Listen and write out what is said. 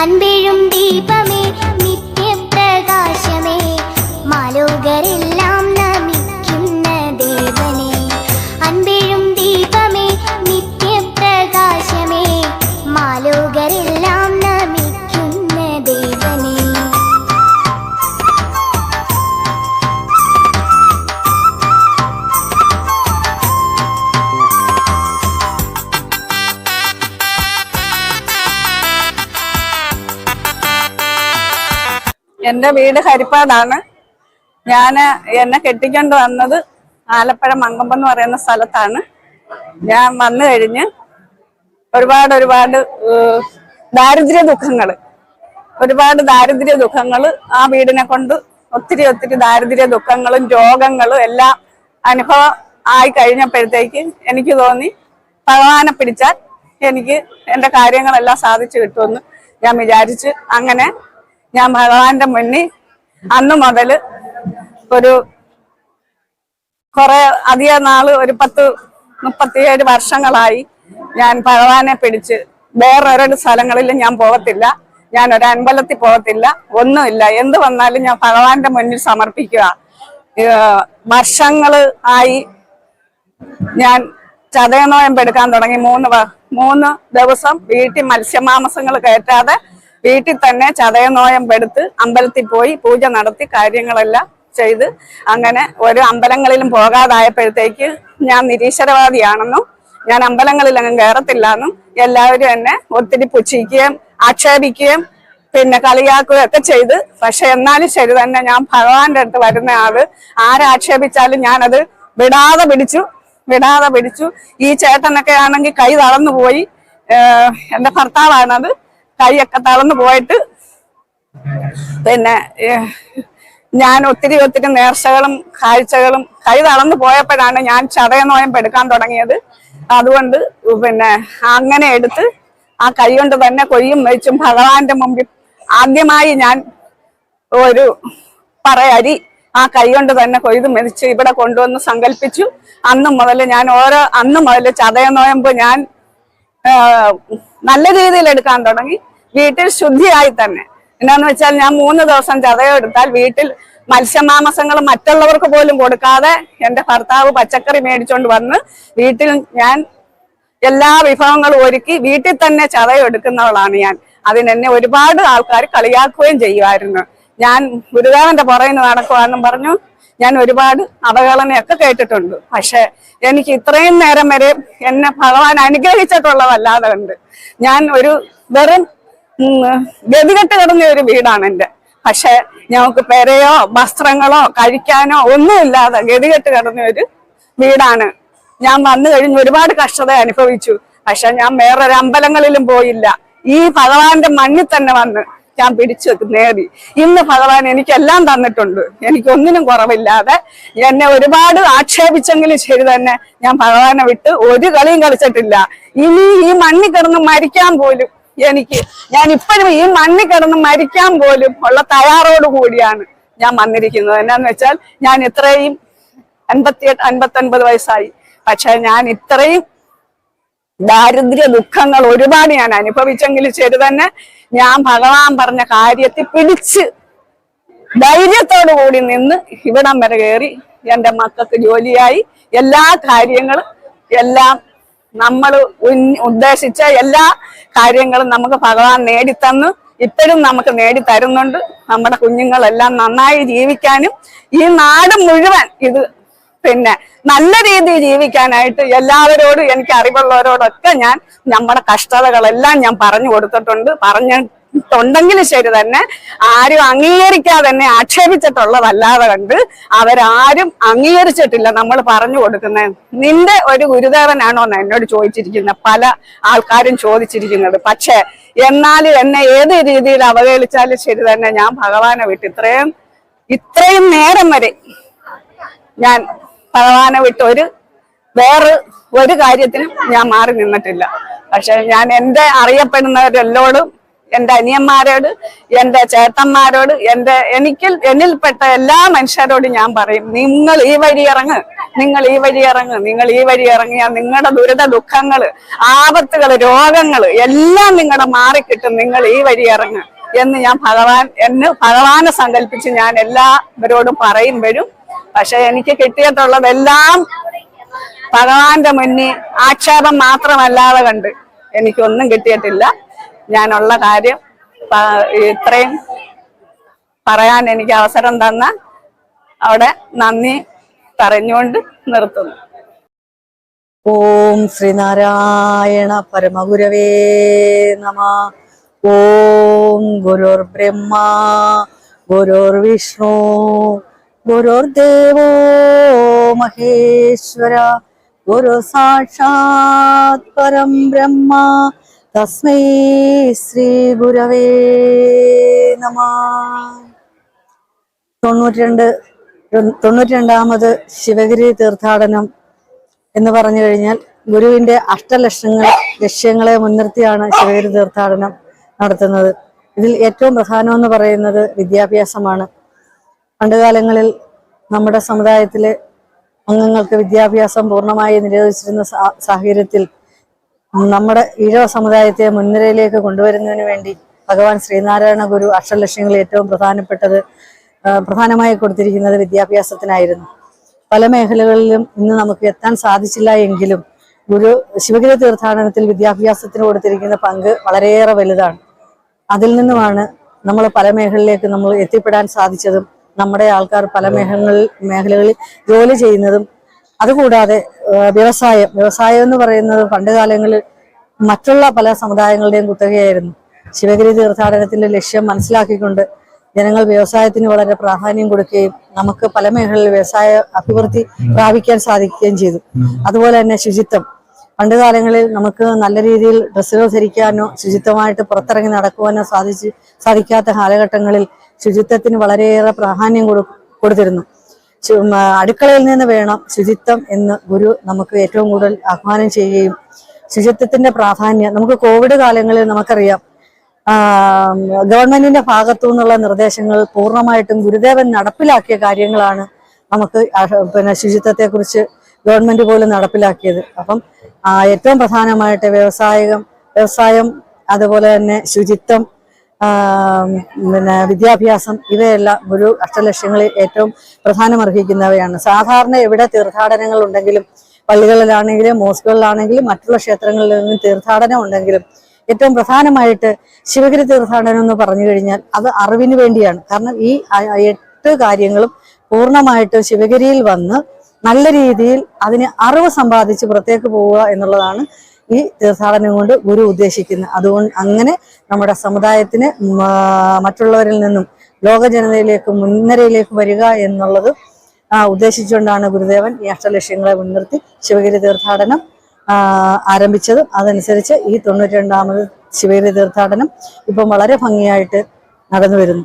அன்பெழும் தீபமே. എന്റെ വീട് ഹരിപ്പാടാണ്. ഞാൻ എന്നെ കെട്ടിക്കൊണ്ട് വന്നത് ആലപ്പുഴ മങ്കമ്പം എന്ന് പറയുന്ന സ്ഥലത്താണ്. ഞാൻ വന്നു കഴിഞ്ഞ് ഒരുപാട് ഒരുപാട് ദാരിദ്ര്യ ദുഃഖങ്ങൾ ഒരുപാട് ദാരിദ്ര്യ ദുഃഖങ്ങൾ ആ വീടിനെ കൊണ്ട് ഒത്തിരി ഒത്തിരി ദാരിദ്ര്യ ദുഃഖങ്ങളും രോഗങ്ങളും എല്ലാം അനുഭവം ആയി കഴിഞ്ഞപ്പോഴത്തേക്ക് എനിക്ക് തോന്നി ഭഗവാനെ പിടിച്ചാൽ എനിക്ക് എന്റെ കാര്യങ്ങളെല്ലാം സാധിച്ചു കിട്ടുമെന്ന് ഞാൻ വിചാരിച്ച് അങ്ങനെ ഞാൻ ഭഗവാന്റെ മുന്നിൽ അന്ന് മുതൽ ഒരു കുറെ അധിക നാൾ ഒരു പത്ത് മുപ്പത്തിയേഴ് വർഷങ്ങളായി ഞാൻ ഭഗവാനെ പിടിച്ച് വേറൊരു സ്ഥലങ്ങളിൽ ഞാൻ പോകത്തില്ല. ഞാൻ ഒരു അമ്പലത്തിൽ പോകത്തില്ല. ഒന്നുമില്ല എന്ത് വന്നാലും ഞാൻ ഭഗവാന്റെ മുന്നിൽ സമർപ്പിക്കുക. വർഷങ്ങൾ ആയി ഞാൻ ചതയനോയമ്പെടുക്കാൻ തുടങ്ങി. മൂന്ന് മൂന്ന് ദിവസം വീട്ടിൽ മത്സ്യമാംസങ്ങൾ കയറ്റാതെ വീട്ടിൽ തന്നെ ചതയനോയം പെടുത്ത് അമ്പലത്തിൽ പോയി പൂജ നടത്തി കാര്യങ്ങളെല്ലാം ചെയ്ത് അങ്ങനെ ഒരു അമ്പലങ്ങളിലും പോകാതായപ്പോഴത്തേക്ക് ഞാൻ നിരീശ്വരവാദിയാണെന്നും ഞാൻ അമ്പലങ്ങളിലങ്ങും കയറത്തില്ല എന്നും എല്ലാവരും എന്നെ ഒത്തിരി പുച്ഛിക്കുകയും ആക്ഷേപിക്കുകയും പിന്നെ കളിയാക്കുകയും ഒക്കെ ചെയ്ത്. പക്ഷെ എന്നാലും ശരി തന്നെ ഞാൻ ഭഗവാന്റെ അടുത്ത് വരുന്ന ആൾ ആരാക്ഷേപിച്ചാലും ഞാനത് വിടാതെ പിടിച്ചു വിടാതെ പിടിച്ചു. ഈ ചേട്ടനൊക്കെ ആണെങ്കിൽ കൈ തളർന്നു പോയി. എന്റെ ഭർത്താവാണത്. കൈയൊക്കെ തളർന്നു പോയിട്ട് പിന്നെ ഞാൻ ഒത്തിരി ഒത്തിരി നേർച്ചകളും കാഴ്ചകളും കൈ തളർന്നു പോയപ്പോഴാണ് ഞാൻ ചതയനോയം എടുക്കാൻ തുടങ്ങിയത്. അതുകൊണ്ട് പിന്നെ അങ്ങനെ എടുത്ത് ആ കൈ കൊണ്ട് തന്നെ കൊയ്യും വെച്ചും ഭഗവാന്റെ മുമ്പിൽ ആദ്യമായി ഞാൻ ഒരു പറയരി ആ കൈ കൊണ്ട് തന്നെ കൊയ്ത് മെതിച്ച് ഇവിടെ കൊണ്ടുവന്ന് സങ്കല്പിച്ചു അന്നും മുതൽ ഞാൻ ഓരോ അന്ന് മുതൽ ചതയനോയമ്പ് ഞാൻ നല്ല രീതിയിൽ എടുക്കാൻ തുടങ്ങി. വീട്ടിൽ ശുദ്ധിയായി തന്നെ. എന്താന്ന് വെച്ചാൽ ഞാൻ മൂന്ന് ദിവസം ചതയം എടുത്താൽ വീട്ടിൽ മത്സ്യമാംസങ്ങൾ മറ്റുള്ളവർക്ക് പോലും കൊടുക്കാതെ എന്റെ ഭർത്താവ് പച്ചക്കറി മേടിച്ചോണ്ട് വന്ന് വീട്ടിൽ ഞാൻ എല്ലാ വിഭവങ്ങളും ഒരുക്കി വീട്ടിൽ തന്നെ ചതയം എടുക്കുന്നവളാണ് ഞാൻ. അതിനെന്നെ ഒരുപാട് ആൾക്കാർ കളിയാക്കുകയും ചെയ്യുമായിരുന്നു. ഞാൻ ഗുരുദേവന്റെ പുറയിൽ നിന്ന് നടക്കുവാന്നും പറഞ്ഞു ഞാൻ ഒരുപാട് അവഹേളനയൊക്കെ കേട്ടിട്ടുണ്ട്. പക്ഷെ എനിക്ക് ഇത്രയും നേരം വരെ എന്നെ ഭഗവാൻ അനുഗ്രഹിച്ചിട്ടുള്ളതല്ലാതെ ഉണ്ട് ഞാൻ ഒരു വെറും ഗതികെട്ട് കിടന്ന ഒരു വീടാണ് എന്റെ. പക്ഷെ ഞങ്ങൾക്ക് പെരയോ വസ്ത്രങ്ങളോ കഴിക്കാനോ ഒന്നുമില്ലാതെ ഗതികെട്ട് കിടന്ന ഒരു വീടാണ്. ഞാൻ വന്നു കഴിഞ്ഞ് ഒരുപാട് കഷ്ടത അനുഭവിച്ചു. പക്ഷെ ഞാൻ വേറൊരു അമ്പലങ്ങളിലും പോയില്ല. ഈ ഭഗവാന്റെ മണ്ണിൽ തന്നെ വന്ന് ഞാൻ പിടിച്ചു നേടി. ഇന്ന് ഭഗവാൻ എനിക്കെല്ലാം തന്നിട്ടുണ്ട്. എനിക്കൊന്നിനും കുറവില്ലാതെ എന്നെ ഒരുപാട് ആക്ഷേപിച്ചെങ്കിലും ശരി തന്നെ ഞാൻ ഭഗവാനെ വിട്ട് ഒരു കളിയും കളിച്ചിട്ടില്ല. ഇനി ഈ മണ്ണിൽ കിടന്ന് മരിക്കാൻ പോലും എനിക്ക് ഞാൻ ഇപ്പോഴും ഈ മണ്ണിൽ കിടന്ന് മരിക്കാൻ പോലും ഉള്ള തയ്യാറോട് കൂടിയാണ് ഞാൻ വന്നിരിക്കുന്നത്. എന്നാന്ന് വെച്ചാൽ ഞാൻ ഇത്രയും അൻപത്തി അൻപത്തി വയസ്സായി. പക്ഷെ ഞാൻ ഇത്രയും ദാരിദ്ര്യ ദുഃഖങ്ങൾ ഒരുപാട് ഞാൻ അനുഭവിച്ചെങ്കിൽ ശരി തന്നെ ഞാൻ ഭഗവാൻ പറഞ്ഞ കാര്യത്തിൽ പിടിച്ച് ധൈര്യത്തോടു കൂടി നിന്ന് ഇവിടം വരെ കയറി എന്റെ മക്കൾക്ക് ജോലിയായി. എല്ലാ കാര്യങ്ങളും എല്ലാം നമ്മൾ ഉദ്ദേശിച്ച എല്ലാ കാര്യങ്ങളും നമുക്ക് ഭഗവാൻ നേടിത്തന്നു. ഇപ്പോഴും നമുക്ക് നേടി തരുന്നുണ്ട് നമ്മുടെ കുഞ്ഞുങ്ങളെല്ലാം നന്നായി ജീവിക്കാനും ഈ നാട് മുഴുവൻ ഇത് പിന്നെ നല്ല രീതിയിൽ ജീവിക്കാനായിട്ട് എല്ലാവരോടും എനിക്ക് അറിവുള്ളവരോടൊക്കെ ഞാൻ നമ്മുടെ കഷ്ടതകളെല്ലാം ഞാൻ പറഞ്ഞു കൊടുത്തിട്ടുണ്ട്. പറഞ്ഞിട്ടുണ്ടെങ്കിലും ശരി തന്നെ. ആരും അംഗീകരിക്കാതെ തന്നെ ആക്ഷേപിച്ചിട്ടുള്ളതല്ലാതെ കണ്ട് അവരാരും അംഗീകരിച്ചിട്ടില്ല നമ്മൾ പറഞ്ഞു കൊടുക്കുന്നത് നിന്റെ ഒരു ഗുരുദേവനാണോ എന്ന് എന്നോട് ചോദിച്ചിരിക്കുന്നത് പല ആൾക്കാരും ചോദിച്ചിരിക്കുന്നത്. പക്ഷേ എന്നാലും എന്നെ ഏത് രീതിയിൽ അവഹേളിച്ചാലും ശരി തന്നെ ഞാൻ ഭഗവാനെ വിട്ട് ഇത്രയും ഇത്രയും നേരം വരെ ഞാൻ ഭഗവാനെ വിട്ട് ഒരു വേറെ ഒരു കാര്യത്തിനും ഞാൻ മാറി നിന്നിട്ടില്ല. പക്ഷെ ഞാൻ എന്റെ അറിയപ്പെടുന്നവരെല്ലോടും എന്റെ അനിയന്മാരോട് എന്റെ ചേട്ടന്മാരോട് എന്റെ എനിക്ക് എന്നിൽപ്പെട്ട എല്ലാ മനുഷ്യരോടും ഞാൻ പറയും നിങ്ങൾ ഈ വഴി ഇറങ്ങ് നിങ്ങൾ ഈ വഴി ഇറങ്ങ് നിങ്ങൾ ഈ വഴി ഇറങ്ങിയാൽ നിങ്ങളുടെ ദുരിത ദുഃഖങ്ങൾ ആപത്തുകൾ രോഗങ്ങൾ എല്ലാം നിങ്ങളുടെ മാറിക്കിട്ടും നിങ്ങൾ ഈ വഴി ഇറങ്ങ്. എന്ന് ഞാൻ ഭഗവാൻ എന്ന് ഭഗവാനെ സങ്കല്പിച്ച് ഞാൻ എല്ലാവരോടും പറയുമ്പോഴും പക്ഷെ എനിക്ക് കിട്ടിയിട്ടുള്ളതെല്ലാം ഭഗവാന്റെ മുന്നിൽ ആക്ഷേപം മാത്രമല്ലാതെ കണ്ട് എനിക്കൊന്നും കിട്ടിയിട്ടില്ല. ഞാനുള്ള കാര്യം ഇത്രയും പറയാൻ എനിക്ക് അവസരം തന്ന അവിടെ നന്ദി പറഞ്ഞുകൊണ്ട് നിർത്തുന്നു. ഓം ശ്രീനാരായണ പരമഗുരവേ നമ. ഓം ഗുരുർ ബ്രഹ്മ ഗുരുർ വിഷ്ണു ഗുരുർദേവോ മഹേശ്വര ഗുരു സാക്ഷാത് പരം ബ്രഹ്മ തസ്മൈ ശ്രീ ഗുരവേ നമ. തൊണ്ണൂറ്റിരണ്ട് തൊണ്ണൂറ്റിരണ്ടാമത് ശിവഗിരി തീർത്ഥാടനം എന്ന് പറഞ്ഞു കഴിഞ്ഞാൽ ഗുരുവിന്റെ അഷ്ടലക്ഷങ്ങൾ ലക്ഷ്യങ്ങളെ മുൻനിർത്തിയാണ് ശിവഗിരി തീർത്ഥാടനം നടത്തുന്നത്. ഇതിൽ ഏറ്റവും പ്രധാനമെന്ന് പറയുന്നത് വിദ്യാഭ്യാസമാണ്. പണ്ടുകാലങ്ങളിൽ നമ്മുടെ സമുദായത്തിലെ അംഗങ്ങൾക്ക് വിദ്യാഭ്യാസം പൂർണമായി നിരോധിച്ചിരുന്ന സാഹചര്യത്തിൽ നമ്മുടെ ഈഴവ സമുദായത്തെ മുൻനിരയിലേക്ക് കൊണ്ടുവരുന്നതിന് വേണ്ടി ഭഗവാൻ ശ്രീനാരായണ ഗുരു അക്ഷരലക്ഷ്യങ്ങൾ ഏറ്റവും പ്രധാനപ്പെട്ടത് പ്രധാനമായി കൊടുത്തിരിക്കുന്നത് വിദ്യാഭ്യാസത്തിനായിരുന്നു. പല മേഖലകളിലും ഇന്ന് നമുക്ക് എത്താൻ സാധിച്ചില്ല എങ്കിലും ഗുരു ശിവഗിരി തീർത്ഥാടനത്തിൽ വിദ്യാഭ്യാസത്തിന് കൊടുത്തിരിക്കുന്ന പങ്ക് വളരെയേറെ വലുതാണ്. അതിൽ നിന്നുമാണ് നമ്മൾ പല മേഖലയിലേക്ക് നമ്മൾ എത്തിപ്പെടാൻ സാധിച്ചതും നമ്മുടെ ആൾക്കാർ പല മേഖലകളിൽ മേഖലകളിൽ ജോലി ചെയ്യുന്നതും അതുകൂടാതെ വ്യവസായം. വ്യവസായം എന്ന് പറയുന്നത് പണ്ട് കാലങ്ങളിൽ മറ്റുള്ള പല സമുദായങ്ങളുടെയും കുത്തകയായിരുന്നു. ശിവഗിരി തീർത്ഥാടനത്തിന്റെ ലക്ഷ്യം മനസ്സിലാക്കിക്കൊണ്ട് ജനങ്ങൾ വ്യവസായത്തിന് വളരെ പ്രാധാന്യം കൊടുക്കുകയും നമുക്ക് പല മേഖലകളിൽ വ്യവസായ അഭിവൃദ്ധി പ്രാപിക്കാൻ സാധിക്കുകയും ചെയ്തു. അതുപോലെ തന്നെ ശുചിത്വം. പണ്ട് കാലങ്ങളിൽ നമുക്ക് നല്ല രീതിയിൽ ഡ്രസ്സുകൾ ധരിക്കാനോ ശുചിത്വമായിട്ട് പുറത്തിറങ്ങി നടക്കുവാനോ സാധിച്ച് സാധിക്കാത്ത കാലഘട്ടങ്ങളിൽ ശുചിത്വത്തിന് വളരെയേറെ പ്രാധാന്യം കൊടു കൊടുത്തിരുന്നു. അടുക്കളയിൽ നിന്ന് വേണം ശുചിത്വം എന്ന് ഗുരു നമുക്ക് ഏറ്റവും കൂടുതൽ ആഹ്വാനം ചെയ്യുകയും ശുചിത്വത്തിന്റെ പ്രാധാന്യം നമുക്ക് കോവിഡ് കാലങ്ങളിൽ നമുക്കറിയാം. ഗവൺമെന്റിന്റെ ഭാഗത്തു നിന്നുള്ള നിർദ്ദേശങ്ങൾ പൂർണമായിട്ടും ഗുരുദേവൻ നടപ്പിലാക്കിയ കാര്യങ്ങളാണ് നമുക്ക് പിന്നെ ശുചിത്വത്തെ കുറിച്ച് ഗവൺമെന്റ് പോലും നടപ്പിലാക്കിയത്. അപ്പം ഏറ്റവും പ്രധാനമായിട്ട് വ്യവസായികം വ്യവസായം അതുപോലെ തന്നെ ശുചിത്വം പിന്നെ വിദ്യാഭ്യാസം ഇവയെല്ലാം ഗുരു അഷ്ടലക്ഷ്യങ്ങളിൽ ഏറ്റവും പ്രധാനമർഹിക്കുന്നവയാണ്. സാധാരണ എവിടെ തീർത്ഥാടനങ്ങൾ ഉണ്ടെങ്കിലും പള്ളികളിലാണെങ്കിലും മോസ്കുകളിലാണെങ്കിലും മറ്റുള്ള ക്ഷേത്രങ്ങളിൽ നിന്നും തീർത്ഥാടനം ഉണ്ടെങ്കിലും ഏറ്റവും പ്രധാനമായിട്ട് ശിവഗിരി തീർത്ഥാടനം എന്ന് പറഞ്ഞു കഴിഞ്ഞാൽ അത് അറിവിന് വേണ്ടിയാണ്. കാരണം ഈ എട്ട് കാര്യങ്ങളും പൂർണമായിട്ട് ശിവഗിരിയിൽ വന്ന് നല്ല രീതിയിൽ അതിന് അറിവ് സമ്പാദിച്ച് പുറത്തേക്ക് പോവുക എന്നുള്ളതാണ് ഈ തീർത്ഥാടനം കൊണ്ട് ഗുരു ഉദ്ദേശിക്കുന്നത്. അതുകൊണ്ട് അങ്ങനെ നമ്മുടെ സമുദായത്തിന് മറ്റുള്ളവരിൽ നിന്നും ലോക ജനതയിലേക്ക് മുൻനിരയിലേക്ക് വരിക എന്നുള്ളത് ഉദ്ദേശിച്ചുകൊണ്ടാണ് ഗുരുദേവൻ ഈ അഷ്ടലക്ഷ്യങ്ങളെ മുൻനിർത്തി ശിവഗിരി തീർത്ഥാടനം ആരംഭിച്ചത്. അതനുസരിച്ച് ഈ തൊണ്ണൂറ്റി രണ്ടാമത് ശിവഗിരി തീർത്ഥാടനം ഇപ്പം വളരെ ഭംഗിയായിട്ട് നടന്നു വരുന്നു.